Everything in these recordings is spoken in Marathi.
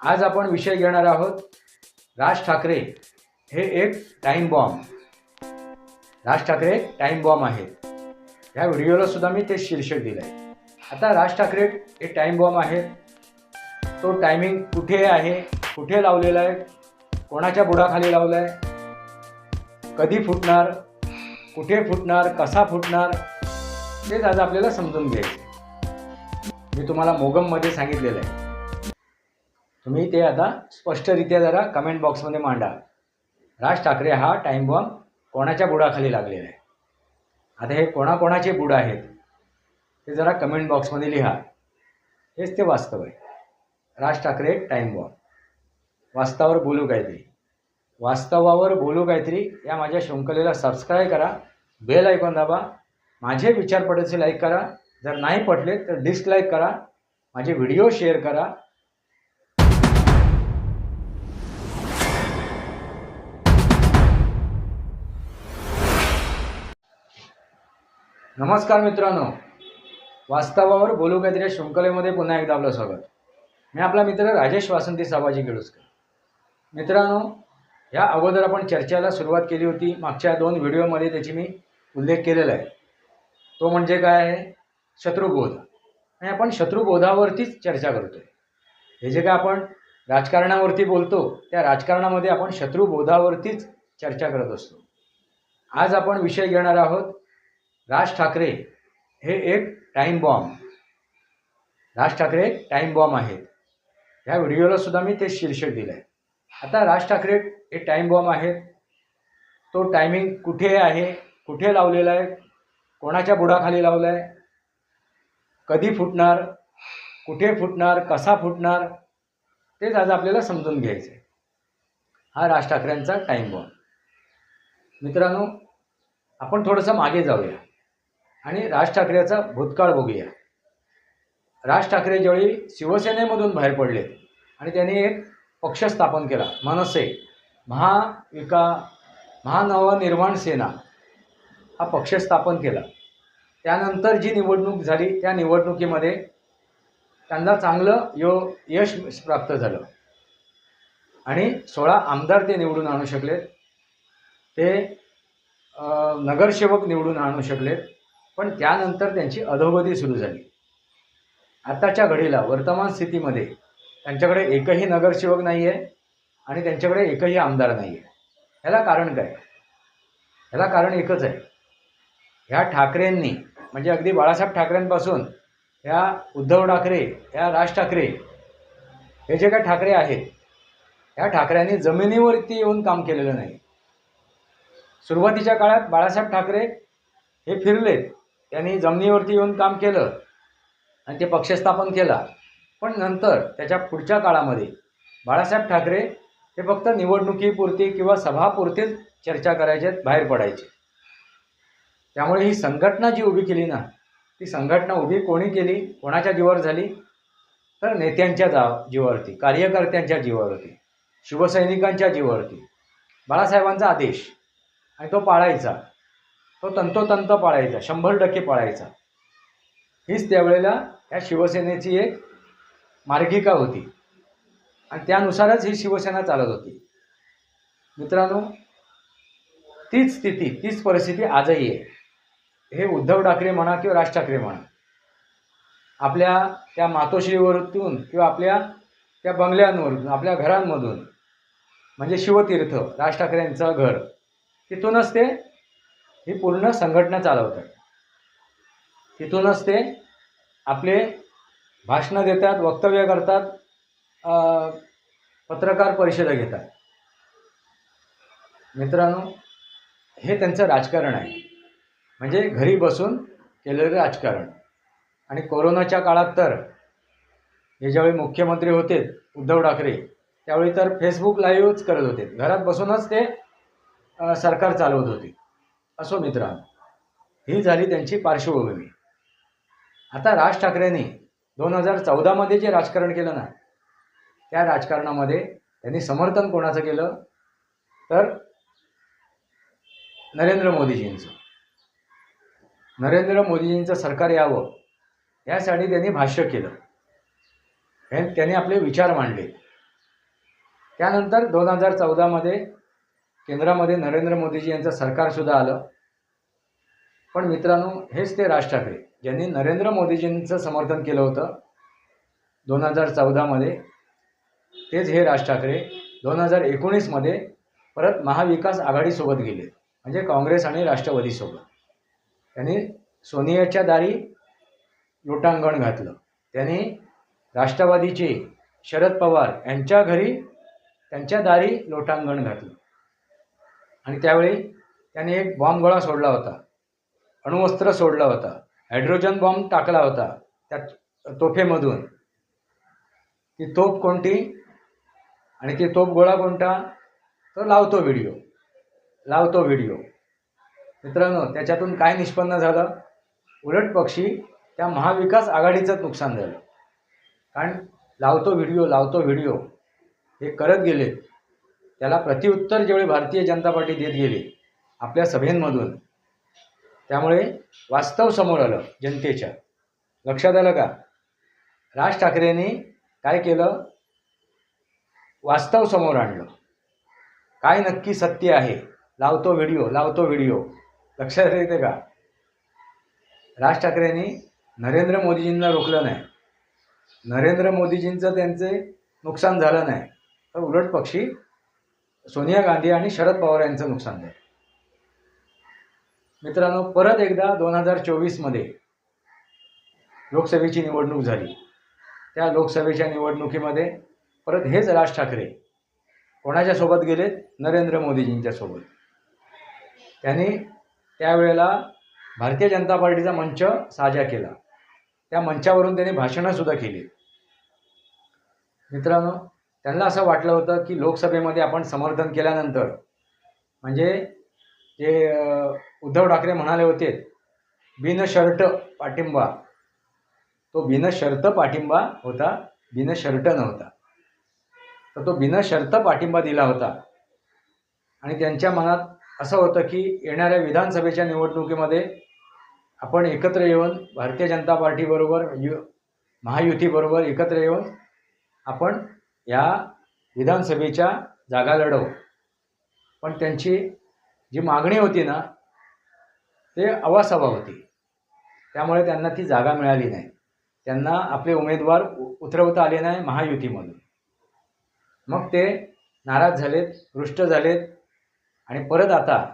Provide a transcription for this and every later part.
आज आपण विषय घेणार आहोत राज ठाकरे हे एक time bomb Raj Thackeray time bomb आहेत. ह्या व्हिडिओला सुद्धा मी ते शीर्षक दिलं आहे आता राज ठाकरे हे टाईम बॉम्ब आहेत. तो टायमिंग कुठे आहे? कुठे लावलेला आहे? कोणाच्या बुडाखाली लावला आहे कधी फुटणार? कुठे फुटणार? कसा फुटणार? तेच आज आपल्याला समजून घ्यायचं मी तुम्हाला मोगममध्ये सांगितलेलं आहे. तुम्ही ते आता स्पष्टरित्या जरा कमेंट बॉक्समध्ये मांडा. राज ठाकरे हा टाईम बॉम्ब कोणाच्या बुडाखाली लागलेला आहे? आता हे कोणाकोणाचे बुड आहेत? ते जरा कमेंट बॉक्समध्ये लिहा. हेच ते वास्तव आहे. राज ठाकरे टाईम बॉम्ब वास्तवावर बोलू काहीतरी. वास्तवावर बोलू काहीतरी. या माझ्या शृंखलेला सबस्क्राईब करा. बेल ऐकून दाबा. माझे विचार पडायचे लाईक करा. जर नाही पटले तर डिसलाईक करा. माझे व्हिडिओ शेअर करा. नमस्कार मित्रांनो. वास्तवावर बोलू काहीतरी शृंखलेमध्ये पुन्हा एकदा आपलं स्वागत. मी आपला मित्र राजेश वासंती साबाजी केळुसकर. मित्रांनो या अगोदर आपण चर्चेला सुरुवात केली होती. मागच्या दोन व्हिडिओमध्ये त्याची मी उल्लेख केलेला आहे. तो म्हणजे काय आहे? शत्रुबोध. आणि आपण शत्रुबोधावरतीच चर्चा करतो आहे हे जे काय आपण राजकारणावरती बोलतो त्या राजकारणामध्ये आपण शत्रुबोधावरतीच चर्चा करत असतो. आज आपण विषय घेणार आहोत राज ठाकरे हे एक time bomb Raj Thackeray time bomb आहेत. ह्या व्हिडिओला सुद्धा मी ते शीर्षक दिलं आहे आता राज ठाकरे हे टाईम बॉम्ब आहेत. तो टायमिंग कुठे आहे? कुठे लावलेला आहे? कोणाच्या बुडाखाली लावला आहे कधी फुटणार? कुठे फुटणार? कसा फुटणार? तेच आज आपल्याला समजून घ्यायचं आहे हा राज ठाकरेंचा टाईम बॉम्ब मित्रांनो आपण थोडंसं मागे जाऊया. आणि राज ठाकरेचा भूतकाळ बघूया. राज ठाकरे ज्यावेळी शिवसेनेमधून बाहेर पडले आणि त्यांनी एक पक्ष स्थापन केला मनसे महाविका महानवनिर्माण सेना हा पक्ष स्थापन केला. त्यानंतर जी निवडणूक झाली त्या निवडणुकीमध्ये त्यांना चांगलं यो यश प्राप्त झालं. आणि सोळा आमदार ते निवडून आणू शकलेत. ते नगरसेवक निवडून आणू शकलेत. पण त्यानंतर त्यांची अधोगती सुरू झाली. आत्ताच्या घडीला वर्तमान स्थितीमध्ये त्यांच्याकडे एकही नगरसेवक नाही आहे आणि त्यांच्याकडे एकही आमदार नाही आहे ह्याला कारण काय? ह्याला कारण एकच आहे. ह्या ठाकरेंनी म्हणजे अगदी बाळासाहेब ठाकरेंपासून ह्या उद्धव ठाकरे ह्या राज ठाकरे हे जे काय ठाकरे आहेत ह्या ठाकऱ्यांनी जमिनीवरती येऊन काम केलेलं नाही. सुरुवातीच्या काळात बाळासाहेब ठाकरे हे फिरलेत. त्यांनी जमिनीवरती येऊन काम केलं आणि ते पक्षस्थापन केला. पण नंतर त्याच्या पुढच्या काळामध्ये बाळासाहेब ठाकरे हे फक्त निवडणुकीपुरती किंवा सभापुरतीच चर्चा करायचे बाहेर पडायचे. त्यामुळे ही संघटना जी उभी केली ना ती संघटना उभी कोणी केली? कोणाच्या जीवावर झाली? तर नेत्यांच्या जा जीवावरती कार्यकर्त्यांच्या जीवावरती शिवसैनिकांच्या जीवावरती. बाळासाहेबांचा आदेश. आणि तो पाळायचा. तो तंतोतंत पाळायचा शंभर टक्के पाळायचा. हीच त्यावेळेला या शिवसेनेची एक मार्गिका होती. आणि त्यानुसारच ही शिवसेना चालत होती. मित्रांनो तीच स्थिती तीच परिस्थिती आजही आहे. हे उद्धव ठाकरे म्हणा किंवा राज ठाकरे म्हणा आपल्या त्या मातोश्रीवरतून किंवा आपल्या त्या बंगल्यांवरून आपल्या घरांमधून म्हणजे शिवतीर्थ राज ठाकरेंचं घर तिथूनच ते ही पूर्ण संघटना चालवतात. तिथूनच ते आपले भाषणं देतात वक्तव्य करतात पत्रकार परिषदा घेतात. मित्रांनो हे त्यांचं राजकारण आहे. म्हणजे घरी बसून केलेलं राजकारण. आणि कोरोनाच्या काळात तर हे ज्यावेळी मुख्यमंत्री होते उद्धव ठाकरे त्यावेळी तर फेसबुक लाईव्हच करत होते. घरात बसूनच ते सरकार चालवत होते. असो मित्रांनो ही झाली त्यांची पार्श्वभूमी. आता राज ठाकरेंनी दोन हजार चौदामध्ये जे राजकारण केलं ना त्या राजकारणामध्ये त्यांनी समर्थन कोणाचं केलं? तर नरेंद्र मोदीजींचं. नरेंद्र मोदीजींचं सरकार यावं यासाठी त्यांनी भाष्य केलं. हे त्यांनी आपले विचार मांडले. त्यानंतर दोन हजार चौदामध्ये केंद्रामध्ये नरेंद्र मोदीजी यांचं सरकारसुद्धा आलं. पण मित्रांनो हेच ते राज ठाकरे ज्यांनी नरेंद्र मोदीजींचं समर्थन केलं होतं दोन हजार चौदामध्ये. तेच हे राज ठाकरे दोन हजार एकोणीसमध्ये परत महाविकास आघाडीसोबत गेले म्हणजे काँग्रेस आणि राष्ट्रवादीसोबत. त्यांनी सोनियाच्या दारी लोटांगण घातलं. त्यांनी राष्ट्रवादीचे शरद पवार यांच्या घरी त्यांच्या दारी लोटांगण घातलं. आणि त्यावेळी त्याने एक बॉम्ब गोळा सोडला होता. अणुवस्त्र सोडला होता. हायड्रोजन बॉम्ब टाकला होता त्या तोफेमधून. ती तोफ कोणती? आणि ती तोफ गोळा कोणता? तो लावतो व्हिडिओ. लावतो व्हिडिओ. मित्रांनो त्याच्यातून काय निष्पन्न झालं? उलट पक्षी त्या महाविकास आघाडीचंच नुकसान झालं. कारण लावतो व्हिडिओ लावतो व्हिडिओ. हे करत गेले. त्याला प्रतिउत्तर जेवढे भारतीय जनता पार्टी देत गेली आपल्या सभेंमधून त्यामुळे वास्तव समोर आलं जनतेच्या. लक्षात आलं का? राज ठाकरेंनी काय केलं? वास्तव समोर आणलं. काय नक्की सत्य आहे? लावतो व्हिडिओ लावतो व्हिडिओ. लक्षात येते का? राज ठाकरेंनी नरेंद्र मोदीजींना रोखलं नाही. नरेंद्र मोदीजींचं त्यांचे नुकसान झालं नाही. तर उलट पक्षी सोनिया गांधी आणि शरद पवार यांचं नुकसान झालं. मित्रांनो परत एकदा दोन हजार चोवीसमध्ये लोकसभेची निवडणूक झाली. त्या लोकसभेच्या निवडणुकीमध्ये परत हेच राज ठाकरे कोणाच्या सोबत गेलेत? नरेंद्र मोदीजींच्या सोबत. त्यांनी त्यावेळेला भारतीय जनता पार्टीचा मंच साजा केला. त्या मंचावरून त्यांनी भाषणंसुद्धा केली. मित्रांनो त्यांना असं वाटलं होतं की लोकसभेमध्ये आपण समर्थन केल्यानंतर म्हणजे जे उद्धव ठाकरे म्हणाले होते बिनशर्ट पाठिंबा. तो बिनशर्त पाठिंबा होता बिनशर्ट नव्हता. तर तो बिनशर्त पाठिंबा दिला होता. आणि त्यांच्या मनात असं होतं की येणाऱ्या विधानसभेच्या निवडणुकीमध्ये आपण एकत्र येऊन भारतीय जनता पार्टीबरोबर यु महायुतीबरोबर एकत्र येऊन आपण या विधानसभेच्या जागा लढवू. पण त्यांची जी मागणी होती ना ते अवासभा होती. त्यामुळे त्यांना ती जागा मिळाली नाही. त्यांना आपले उमेदवार उतरवता आले नाही महायुतीमधून मग ते नाराज झालेत रुष्ट झालेत आणि परत आता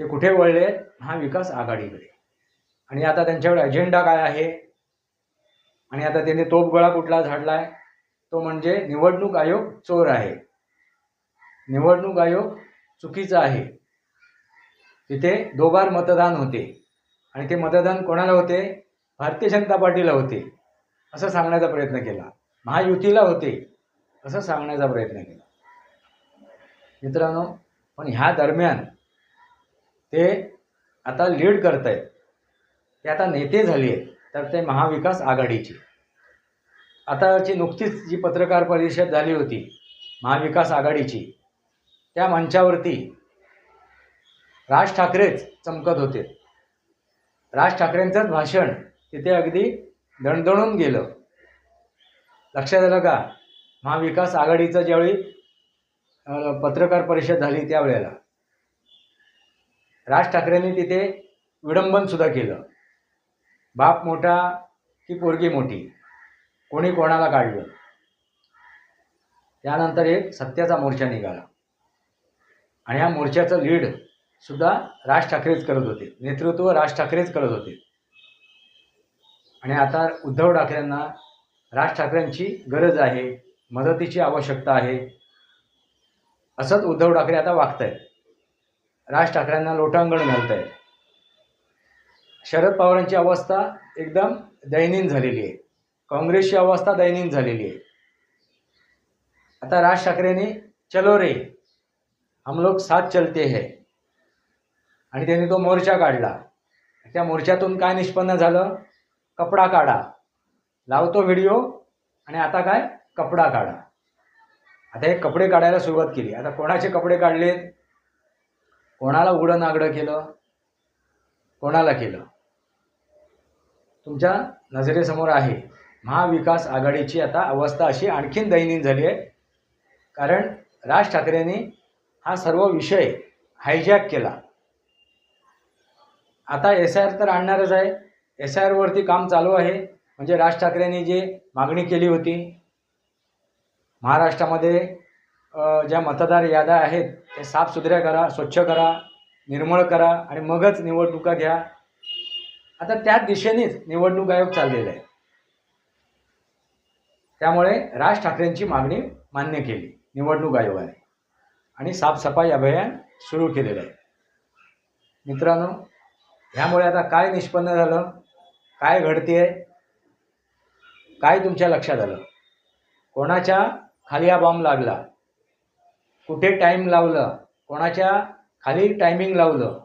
ते कुठे वळले? महाविकास आघाडीकडे. आणि आता त्यांच्याकडे अजेंडा काय आहे? आणि आता त्यांनी तोफगोळा कुठला झाडला आहे तो म्हणजे निवडणूक आयोग चोर आहे. निवडणूक आयोग चुकीचा आहे. तिथे दोबार मतदान होते. आणि ते मतदान कोणाला होते? भारतीय जनता पार्टीला होते. असं सांगण्याचा प्रयत्न केला. महायुतीला होते. असं सांगण्याचा प्रयत्न केला. मित्रांनो पण ह्या दरम्यान ते आता लीड करत आहेत ते आता नेते झाले आहेत तर ते महाविकास आघाडीचे. आताची नुकतीच जी पत्रकार परिषद झाली होती महाविकास आघाडीची त्या मंचावरती राज ठाकरेच चमकत होते. राज ठाकरेंचंच भाषण तिथे अगदी दणदणून गेलं. लक्षात आलं का? महाविकास आघाडीचं ज्यावेळी पत्रकार परिषद झाली त्यावेळेला. राज ठाकरेंनी तिथे विडंबनसुद्धा केलं. बाप मोठा की पोरगी मोठी? कोणी कोणाला काढलं? त्यानंतर एक सत्याचा मोर्चा निघाला. आणि ह्या मोर्चाचं लीड सुद्धा राज ठाकरेच करत होते. नेतृत्व राज ठाकरेच करत होते. आणि आता उद्धव ठाकरेंना राज ठाकरेंची गरज आहे मदतीची आवश्यकता आहे असंच उद्धव ठाकरे आता वागत आहेत राज ठाकरेंना लोटांगण घालत आहेत शरद पवारांची अवस्था एकदम दयनीय झालेली आहे. काँग्रेसची अवस्था दयनीय झालेली आहे. आता राज ठाकरेंनी चलो रे हम लोग साथ चलते है. आणि त्यांनी तो मोर्चा काढला. त्या मोर्चातून काय निष्पन्न झालं? कपडा काढा. लावतो व्हिडिओ आणि आता काय? कपडा काढा. आता हे कपडे काढायला सुरुवात केली. आता कोणाचे कपडे काढलेत? कोणाला उघडं नागडं केलं? कोणाला केलं? तुमच्या नजरेसमोर आहे. महाविकास आघाडीची आता अवस्था अशी आणखीन दयनीय झाली आहे. कारण राज ठाकरेंनी हा सर्व विषय हायजॅक केला. आता एस आय आर तर आणणारच आहे. एस आय आरवरती काम चालू आहे. म्हणजे राज ठाकरेंनी जी मागणी केली होती महाराष्ट्रामध्ये ज्या मतदार याद्या आहेत ते साफसुथऱ्या करा स्वच्छ करा निर्मळ करा आणि मगच निवडणुका घ्या. आता त्याच दिशेनेच निवडणूक आयोग चाललेला आहे. त्यामुळे राज ठाकरेंची मागणी मान्य केली. निवडणूक आयोगाने. आणि साफसफाई अभियान सुरू केलेलं आहे. मित्रांनो ह्यामुळे आता काय निष्पन्न झालं? काय घडते आहे काय तुमच्या लक्षात आलं? कोणाच्या खाली हा बॉम्ब लागला? कुठे टाईम लावलं? कोणाच्या खाली टायमिंग लावलं?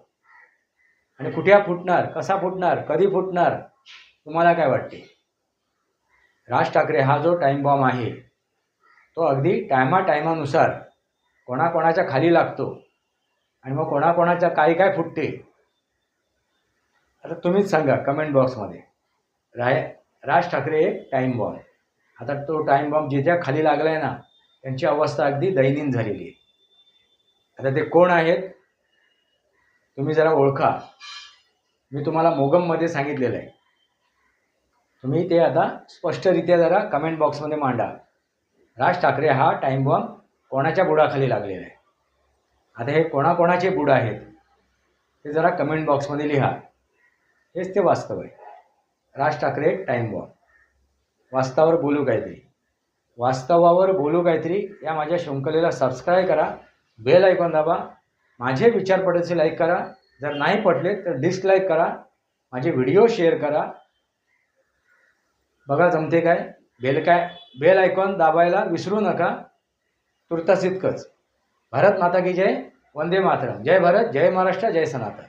आणि कुठे फुटणार? कसा फुटणार? कधी फुटणार? तुम्हाला काय वाटते? राज ठाकरे हा जो टाईम बॉम्ब आहे तो अगदी टायमा टायमानुसार कोणाकोणाच्या खाली लागतो आणि मग कोणाकोणाच्या काय काय फुटते. आता तुम्हीच सांगा कमेंट बॉक्समध्ये राय राज ठाकरे एक टाईम बॉम्ब आता तो टाईम बॉम्ब जिथे खाली लागला आहे ना त्यांची अवस्था अगदी दैनीन झालेली आहे. आता ते कोण आहेत? तुम्ही जरा ओळखा. मी तुम्हाला मोगममध्ये सांगितलेलं आहे. तुम्ही ते आता स्पष्टरित्या जरा कमेंट बॉक्समध्ये मांडा. राज ठाकरे हा टाईम बॉम्ब कोणाच्या बुडाखाली लागलेला आहे? आता हे कोणाकोणाचे बुड आहेत? ते जरा कमेंट बॉक्समध्ये लिहा. हेच ते वास्तव आहे. राज ठाकरे टाईम बॉम्ब वास्तवावर बोलू काहीतरी. वास्तवावर बोलू काहीतरी या माझ्या शृंखलेला सबस्क्राईब करा. बेल ऐकून दाबा. माझे विचार पडायचे लाईक करा. जर नाही पटले तर डिसलाईक करा. माझे व्हिडिओ शेअर करा. बघा जमते काय? बेल काय? बेल आयकॉन दाबायला विसरू नका. तुर्तास इतकंच भारत माता की जय? वंदे मातरम. जय भारत जय महाराष्ट्र जय सनातन.